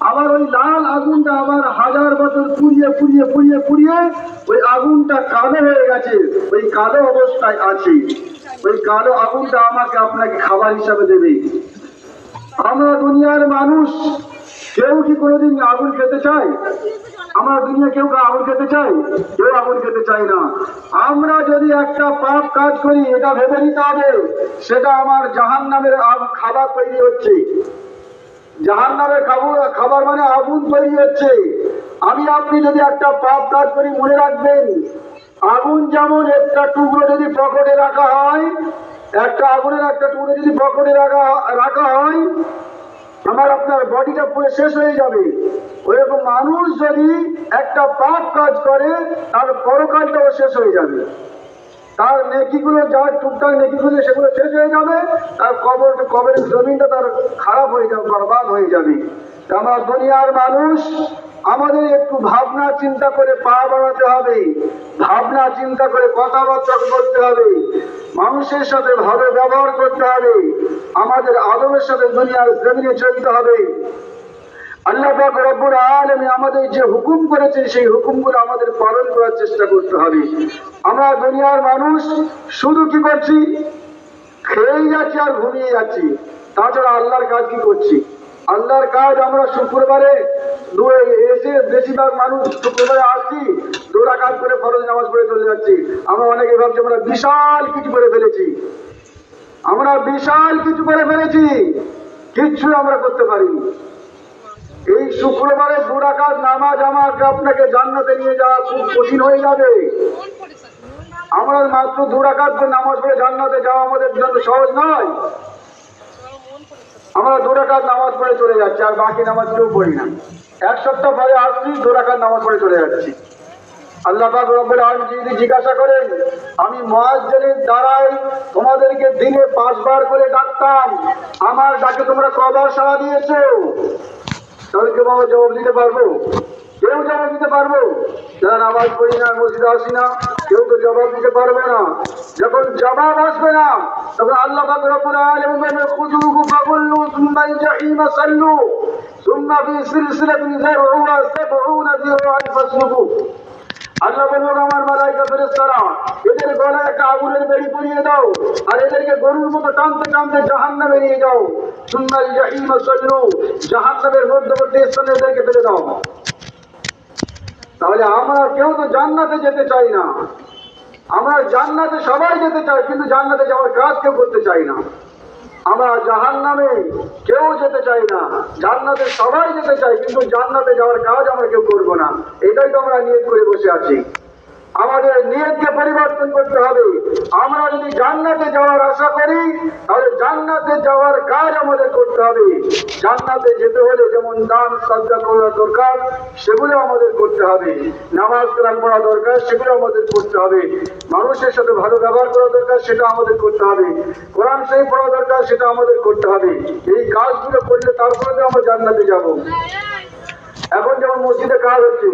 আবার ওই লাল আগুনটা আবার হাজার বছর পুড়িয়ে পুড়িয়ে পুড়িয়ে পুড়িয়ে ওই আগুনটা কালো হয়ে গেছে। ওই কালো অবস্থায় আছে। ওই কালো আগুনটা আমাকে আপনাকে খাবার হিসাবে দেবে। আমরা দুনিয়ার মানুষ, কেউ কি কোনোদিন আগুন খেতে চাই আমরা দুনিয়া কেউ আগুন খেতে চাই? কেউ আগুন খেতে চাই না। আমরা যদি একটা পাপ কাজ করি, এটা ভেবে নিতে হবে, সেটা আমার জাহান নামের খাবার তৈরি হচ্ছে। জাহান খাবার খাবার মানে আগুন তৈরি হচ্ছে। আমি, আপনি যদি একটা পাপ কাজ করি, মনে রাখবেন, আগুন যেমন একটা টুকরো যদি পকেটে রাখা হয়, একটা আগুনের একটা টুকরো যদি পকেটে রাখা রাখা হয়, আমার আপনার বডিটা পুরো শেষ হয়ে যাবে। ওইরকম মানুষ যদি একটা পাপ কাজ করে, তার পরকালটাও শেষ হয়ে যাবে। তার নেকিগুলো যার টুকটাক নেকিগুলো সেগুলো শেষ হয়ে যাবে, তার কবর, কবরের জমিনটা তার খারাপ হয়ে যাবে, বরবাদ হয়ে যাবে। আমরা দুনিয়ার মানুষ, আমাদের একটু ভাবনা চিন্তা করে পা বাড়াতে হবে, ভাবনা চিন্তা করে কথাবার্তা বলতে হবে, মানুষের সাথে ভালো ব্যবহার করতে হবে, আমাদের আদবের সাথে দুনিয়ার জমিনে চলতে হবে। আল্লাহ পাক রব্বুল আলামিন আমাদের যে হুকুম করেছেন, সেই হুকুমগুলো আমাদের পালন করার চেষ্টা করতে হবে। আমরা দুনিয়ার মানুষ, শুধু কি করছি? খেয়েই যাচ্ছি আর ঘুমিয়ে যাচ্ছি। তাছাড়া আল্লাহর কাজ কি করছি? আল্লাহর কাজ আমরা শুক্রবারে এসে বেশিরভাগ মানুষ শুক্রবারে আসছি দোরা কাজ করে ফরজ নামাজ পড়ে চলে যাচ্ছি। আমরা অনেকে ভাবছি আমরা বিশাল কিছু করে ফেলেছি। আমরা বিশাল কিছু করে ফেলেছি কিচ্ছু আমরা করতে পারিনি। এই শুক্রবারে দুরাকাত নামাজ আমাকে আপনাকে জান্নাতে নিয়ে যাওয়া খুব কঠিন হয়ে যাবে। আমরা মাত্র দুরাকাত নামাজ পড়ে জান্নাতে যাওয়া আমাদের জন্য সহজ নয়। আমরা দুরাকাত নামাজ পড়ে চলে যাচ্ছি, আর বাকি নামাজ কেউ পড়ি না। এক সপ্তাহ পরে আসছি দুরাকাত নামাজ পড়ে চলে যাচ্ছি। আল্লাহ রব্বুল আলামিন যদি জিজ্ঞাসা করেন, আমি মুয়াজ্জিনের দ্বারাই তোমাদেরকে দিনে পাঁচবার করে ডাকতাম, আমার ডাকে তোমরা কবার সাড়া দিয়েছ? তাহলে কেউ আমরা জবাব দিতে পারবো কেউ জবাব দিতে পারবো যারা নামাজ পড়ি না মসজিদে আসি না কেউ তো জবাব দিতে পারবে না যখন জবাব আসবে না তখন আল্লাহ পাক রব্বুল আলামিন বলবেন খুযুহু ফাগুল্লু সুম্মা জাহিমা সাল্লু সুম্মা ফি সিলসিলাতিন যারউহা সাবউনা যিরাআন ফাসলুকু আল্লাহ বলবেন আমার এদেরকে তাহলে আমরা কেউ তো জান্নাতে যেতে চাই না। আমরা জান্নাতে সবাই যেতে চাই, কিন্তু জান্নাতে যাওয়ার কাজ কেউ করতে চাই না। আমরা জাহান নামে কেউ যেতে চাই না। জান্নাতে সবাই যেতে চাই, কিন্তু জান্নাতে যাওয়ার কাজ আমরা কেউ করব না। এটাই তো আমরা নিয়ত করে বসে আছি। আমাদের নিয়তকে পরিবর্তন করতে হবে। আমরা যদি জান্নাতে যাওয়ার আশা করি, তাহলে জান্নাতে যাওয়ার কাজ আমাদের করতে হবে। জান্নাতে যেতে হলে যেমন দান সজ্জা করা দরকার, সেগুলো আমাদের করতে হবে। নামাজ কালাম পড়া দরকার, সেগুলো আমাদের করতে হবে। মানুষের সাথে ভালো ব্যবহার করা দরকার, সেটা আমাদের করতে হবে। কোরআন শরীফ পড়া দরকার, সেটা আমাদের করতে হবে। এই কাজগুলো করলে তারপরে আমরা জান্নাতে যাব। এখন যেমন মসজিদে কাজ হচ্ছে